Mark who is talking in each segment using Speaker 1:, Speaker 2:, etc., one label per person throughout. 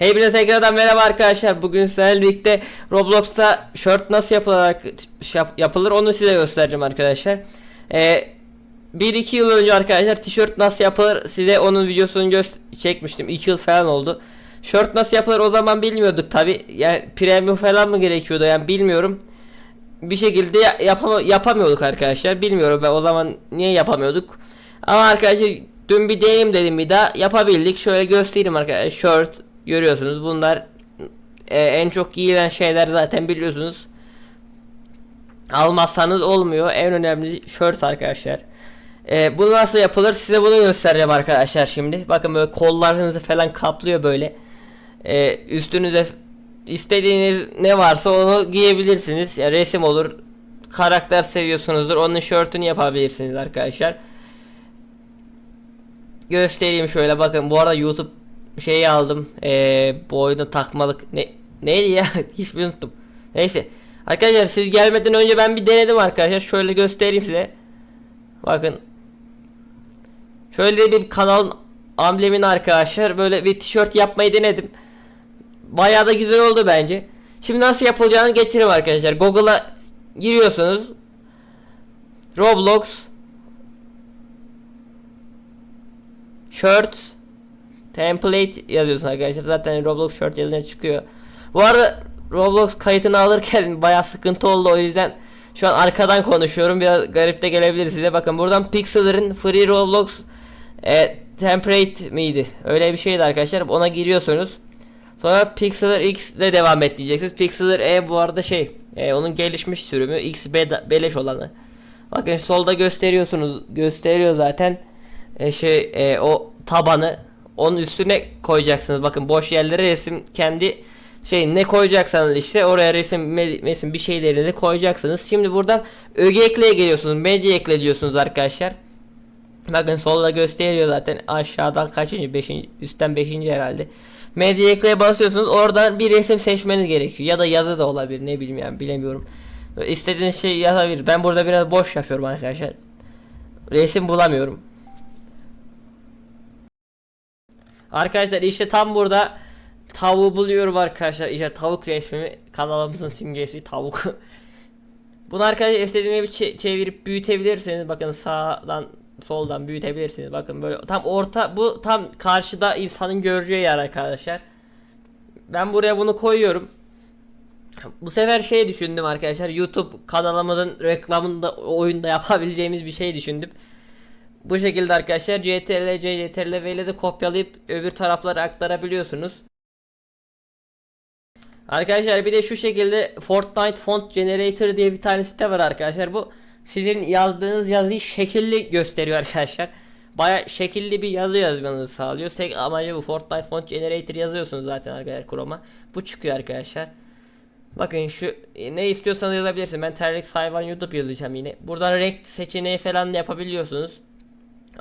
Speaker 1: Hepinize tekrardan merhaba arkadaşlar. Bugün sizlerle birlikte Roblox'ta shirt nasıl yapılır, şap- yapılır onu size göstereceğim arkadaşlar. Ee, 1-2 yıl önce arkadaşlar tişört nasıl yapılır size onun videosunu göz çekmiştim. 2 yıl falan oldu. Shirt nasıl yapılır o zaman bilmiyorduk tabi. Yani premium falan mı gerekiyordu yani bilmiyorum. Bir şekilde ya- yapama- yapamıyorduk arkadaşlar. Bilmiyorum ben o zaman niye yapamıyorduk. Ama arkadaşlar dün bir deneyim dedim bir daha yapabildik. Şöyle göstereyim arkadaşlar. Shirt görüyorsunuz. Bunlar e, en çok giyilen şeyler zaten biliyorsunuz. Almazsanız olmuyor. En önemli shirt arkadaşlar. E, bu nasıl yapılır? Size bunu göstereceğim arkadaşlar şimdi. Bakın böyle kollarınızı falan kaplıyor böyle. E, üstünüze istediğiniz ne varsa onu giyebilirsiniz. Ya resim olur. Karakter seviyorsunuzdur. Onun şörtünü yapabilirsiniz arkadaşlar. Göstereyim şöyle bakın. Bu arada YouTube şeyi aldım. Ee, bu oyunda takmalık ne neydi ya? Hiç unuttum. Neyse. Arkadaşlar siz gelmeden önce ben bir denedim arkadaşlar. Şöyle göstereyim size. Bakın. Şöyle bir kanalın amblemini arkadaşlar böyle bir tişört yapmayı denedim. Bayağı da güzel oldu bence. Şimdi nasıl yapılacağını geçelim arkadaşlar. Google'a giriyorsunuz. Roblox Shirt Template yazıyorsun arkadaşlar. Zaten Roblox shirt yazınca çıkıyor. Bu arada Roblox kayıtını alırken bayağı sıkıntı oldu o yüzden şu an arkadan konuşuyorum. Biraz garip de gelebilir size. Bakın buradan Pixel'ın Free Roblox e, Template miydi? Öyle bir şeydi arkadaşlar. Ona giriyorsunuz. Sonra Pixel'lar X ile devam et diyeceksiniz. Pixel'lar E bu arada şey, e, onun gelişmiş sürümü X be- beleş olanı. Bakın solda gösteriyorsunuz, gösteriyor zaten. E, şey e, o tabanı onun üstüne koyacaksınız. Bakın boş yerlere resim kendi şey ne koyacaksanız işte oraya resim resim bir şeylerinizi koyacaksınız. Şimdi buradan öge ekleye geliyorsunuz. Medya ekle diyorsunuz arkadaşlar. Bakın solda gösteriyor zaten aşağıdan kaçıncı? 5. üstten 5. herhalde. Medya ekleye basıyorsunuz. Oradan bir resim seçmeniz gerekiyor. Ya da yazı da olabilir. Ne bileyim yani bilemiyorum. İstediğiniz şey yazabilir. Ben burada biraz boş yapıyorum arkadaşlar. Resim bulamıyorum. Arkadaşlar işte tam burada tavuğu buluyorum arkadaşlar. İşte tavuk resmimi kanalımızın simgesi tavuk. Bunu arkadaşlar istediğiniz gibi çe- çevirip büyütebilirsiniz. Bakın sağdan soldan büyütebilirsiniz. Bakın böyle tam orta bu tam karşıda insanın göreceği yer arkadaşlar. Ben buraya bunu koyuyorum. Bu sefer şey düşündüm arkadaşlar. YouTube kanalımızın reklamında oyunda yapabileceğimiz bir şey düşündüm. Bu şekilde arkadaşlar CTRL, CTRL V ile de kopyalayıp öbür taraflara aktarabiliyorsunuz. Arkadaşlar bir de şu şekilde Fortnite Font Generator diye bir tane site var arkadaşlar. Bu sizin yazdığınız yazıyı şekilli gösteriyor arkadaşlar. Baya şekilli bir yazı yazmanızı sağlıyor. Tek amacı bu Fortnite Font Generator yazıyorsunuz zaten arkadaşlar Chrome'a. Bu çıkıyor arkadaşlar. Bakın şu ne istiyorsanız yazabilirsiniz. Ben Terlex hayvan YouTube yazacağım yine. Buradan renk seçeneği falan da yapabiliyorsunuz.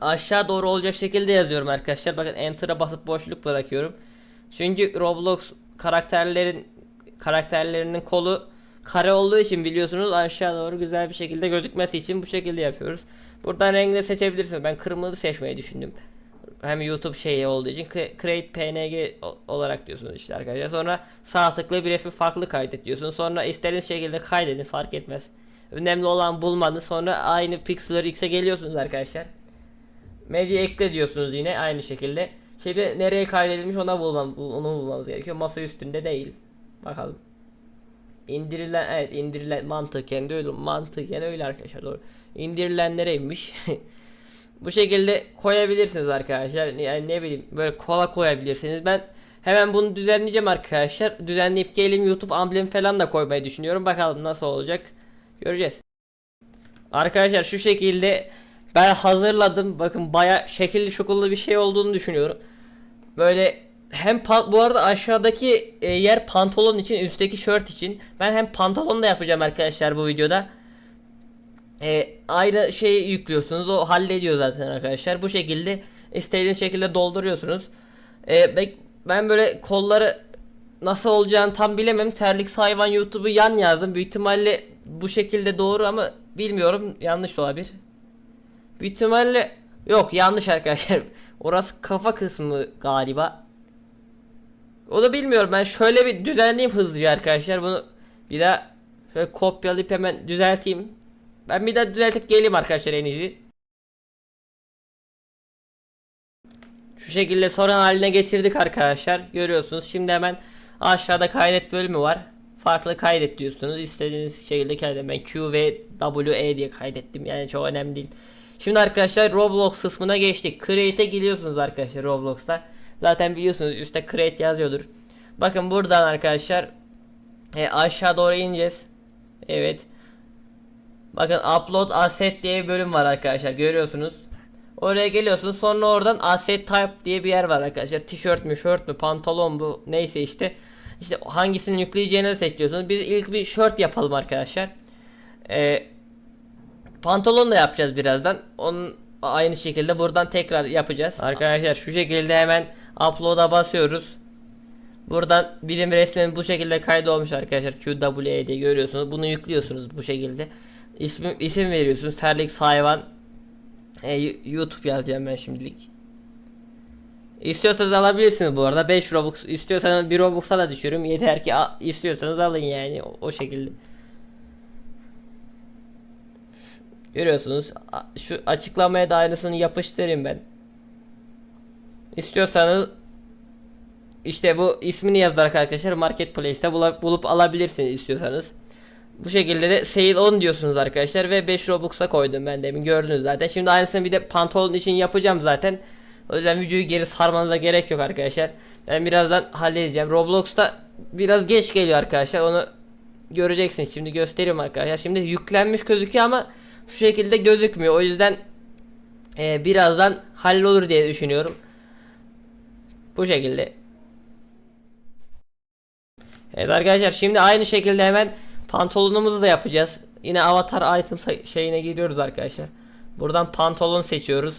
Speaker 1: Aşağı doğru olacak şekilde yazıyorum arkadaşlar. Bakın Enter'a basıp boşluk bırakıyorum. Çünkü Roblox karakterlerin karakterlerinin kolu kare olduğu için biliyorsunuz aşağı doğru güzel bir şekilde gözükmesi için bu şekilde yapıyoruz. Buradan rengi seçebilirsiniz. Ben kırmızı seçmeyi düşündüm. Hem YouTube şeyi olduğu için cre- Create PNG olarak diyorsunuz işte arkadaşlar. Sonra sağ tıkla bir resmi farklı kaydet diyorsunuz. Sonra istediğiniz şekilde kaydedin fark etmez. Önemli olan bulmanız. Sonra aynı Pixel'lar X'e geliyorsunuz arkadaşlar. Medya ekle diyorsunuz yine aynı şekilde. Şimdi nereye kaydedilmiş ona bulmam, onu bulmamız gerekiyor. Masa üstünde değil. Bakalım. İndirilen evet indirilen mantıken de öyle mantıken öyle arkadaşlar doğru. İndirilenlereymiş. Bu şekilde koyabilirsiniz arkadaşlar. Yani ne bileyim böyle kola koyabilirsiniz. Ben hemen bunu düzenleyeceğim arkadaşlar. Düzenleyip geleyim YouTube amblemi falan da koymayı düşünüyorum. Bakalım nasıl olacak. Göreceğiz. Arkadaşlar şu şekilde ben hazırladım. Bakın baya şekilli şukullu bir şey olduğunu düşünüyorum. Böyle hem bu arada aşağıdaki e, yer pantolon için üstteki şort için. Ben hem pantolon da yapacağım arkadaşlar bu videoda. E, aynı şeyi yüklüyorsunuz. O hallediyor zaten arkadaşlar. Bu şekilde istediğiniz şekilde dolduruyorsunuz. E, ben, böyle kolları nasıl olacağını tam bilemem. Terlik hayvan YouTube'u yan yazdım. Büyük ihtimalle bu şekilde doğru ama bilmiyorum. Yanlış olabilir. Büyük ihtimalle yok yanlış arkadaşlar. Orası kafa kısmı galiba. Onu bilmiyorum ben şöyle bir düzenleyeyim hızlıca arkadaşlar bunu bir daha şöyle kopyalayıp hemen düzelteyim. Ben bir daha düzeltip geleyim arkadaşlar en iyisi. Şu şekilde sorun haline getirdik arkadaşlar. Görüyorsunuz. Şimdi hemen aşağıda kaydet bölümü var. Farklı kaydet diyorsunuz. İstediğiniz şekilde kaydet. Ben Q ve W E diye kaydettim. Yani çok önemli değil. Şimdi arkadaşlar Roblox kısmına geçtik. Create'e giriyorsunuz arkadaşlar Roblox'ta. Zaten biliyorsunuz üstte Create yazıyordur. Bakın buradan arkadaşlar e, aşağı doğru ineceğiz. Evet. Bakın Upload Asset diye bir bölüm var arkadaşlar. Görüyorsunuz. Oraya geliyorsunuz. Sonra oradan Asset Type diye bir yer var arkadaşlar. Tişört mü, şort mü, pantolon bu neyse işte. İşte hangisini yükleyeceğini seçiyorsunuz. Biz ilk bir şort yapalım arkadaşlar. Ee, pantolon da yapacağız birazdan. Onun aynı şekilde buradan tekrar yapacağız. Arkadaşlar şu şekilde hemen upload'a basıyoruz. Buradan bizim resmin bu şekilde kaydolmuş arkadaşlar. QWE görüyorsunuz. Bunu yüklüyorsunuz bu şekilde. İsim, isim veriyorsunuz. Terlik hayvan. E, YouTube yazacağım ben şimdilik. İstiyorsanız alabilirsiniz bu arada 5 Robux istiyorsanız 1 Robux'a da düşürüm yeter ki istiyorsanız alın yani o, o şekilde. Görüyorsunuz şu açıklamaya da aynısını yapıştırayım ben. İstiyorsanız işte bu ismini yazarak arkadaşlar marketplace'te bulup alabilirsiniz istiyorsanız. Bu şekilde de sale 10 diyorsunuz arkadaşlar ve 5 Robux'a koydum ben demin gördünüz zaten. Şimdi aynısını bir de pantolon için yapacağım zaten. O yüzden videoyu geri sarmanıza gerek yok arkadaşlar. Ben birazdan halledeceğim. Roblox'ta biraz geç geliyor arkadaşlar. Onu göreceksiniz. Şimdi göstereyim arkadaşlar. Şimdi yüklenmiş gözüküyor ama şu şekilde gözükmüyor. O yüzden e, birazdan hallolur diye düşünüyorum. Bu şekilde. Evet arkadaşlar şimdi aynı şekilde hemen pantolonumuzu da yapacağız. Yine avatar item şeyine giriyoruz arkadaşlar. Buradan pantolon seçiyoruz.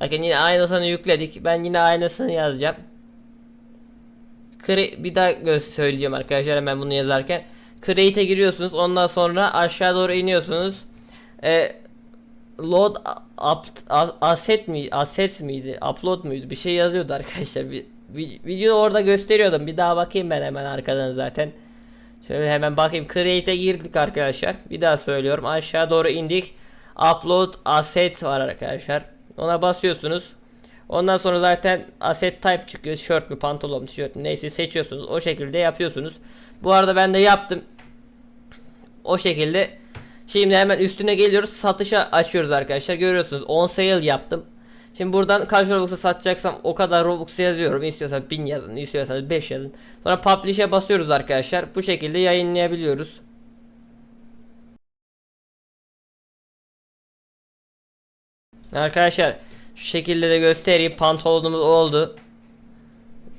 Speaker 1: Bakın yine aynısını yükledik. Ben yine aynısını yazacağım. Cre bir daha söyleyeceğim arkadaşlar hemen bunu yazarken. Create'e giriyorsunuz. Ondan sonra aşağı doğru iniyorsunuz. Ee, load up, asset mi asset miydi? Upload muydu? Bir şey yazıyordu arkadaşlar. Bir, vi- videoda orada gösteriyordum. Bir daha bakayım ben hemen arkadan zaten. Şöyle hemen bakayım. Create'e girdik arkadaşlar. Bir daha söylüyorum. Aşağı doğru indik. Upload asset var arkadaşlar. Ona basıyorsunuz. Ondan sonra zaten asset type çıkıyor. Tişört mü, pantolon mu, tişört mü neyse seçiyorsunuz. O şekilde yapıyorsunuz. Bu arada ben de yaptım. O şekilde. Şimdi hemen üstüne geliyoruz. Satışa açıyoruz arkadaşlar. Görüyorsunuz 10 sale yaptım. Şimdi buradan kaç Robux'a satacaksam o kadar Robux yazıyorum. İstiyorsanız 1000 yazın, istiyorsanız 5 yazın. Sonra publish'e basıyoruz arkadaşlar. Bu şekilde yayınlayabiliyoruz. Arkadaşlar şu şekilde de göstereyim. Pantolonumuz oldu.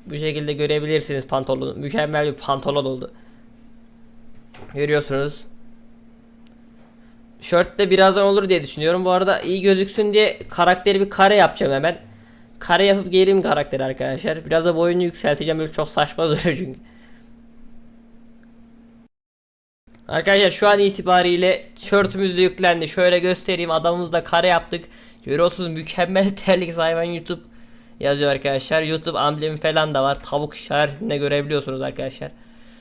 Speaker 1: Bu şekilde görebilirsiniz pantolonu. Mükemmel bir pantolon oldu. Görüyorsunuz. Şort de birazdan olur diye düşünüyorum. Bu arada iyi gözüksün diye karakteri bir kare yapacağım hemen. Kare yapıp geleyim karakteri arkadaşlar. Biraz da boyunu yükselteceğim. Böyle çok saçma duruyor çünkü. Arkadaşlar şu an itibariyle tişörtümüz de yüklendi. Şöyle göstereyim. Adamımızı da kare yaptık. Görüyorsunuz mükemmel terlik hayvan YouTube yazıyor arkadaşlar. YouTube amblemi falan da var. Tavuk işaretinde görebiliyorsunuz arkadaşlar.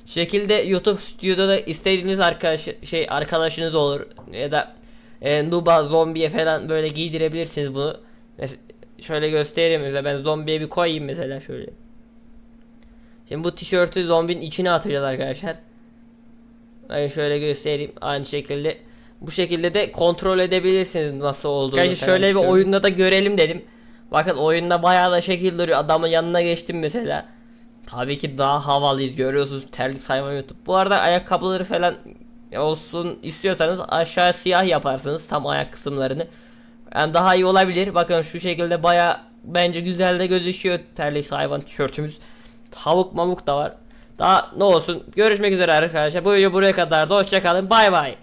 Speaker 1: Şekilde YouTube stüdyoda da istediğiniz arkadaş şey arkadaşınız olur ya da e, Nuba zombiye falan böyle giydirebilirsiniz bunu. Mes- şöyle göstereyim mesela ben zombiye bir koyayım mesela şöyle. Şimdi bu tişörtü zombinin içine atacağız arkadaşlar. Ben şöyle göstereyim aynı şekilde. Bu şekilde de kontrol edebilirsiniz nasıl olduğunu. Arkadaşlar şöyle bir oyunda da görelim dedim. Bakın oyunda bayağı da şekil duruyor. Adamın yanına geçtim mesela. Tabii ki daha havalıyız görüyorsunuz terlik sayma YouTube. Bu arada ayakkabıları falan olsun istiyorsanız aşağı siyah yaparsınız tam ayak kısımlarını. Yani daha iyi olabilir. Bakın şu şekilde baya bence güzel de gözüküyor terlik hayvan tişörtümüz. Tavuk mamuk da var. Daha ne olsun. Görüşmek üzere arkadaşlar. Bu video buraya kadardı. Hoşçakalın. Bay bay.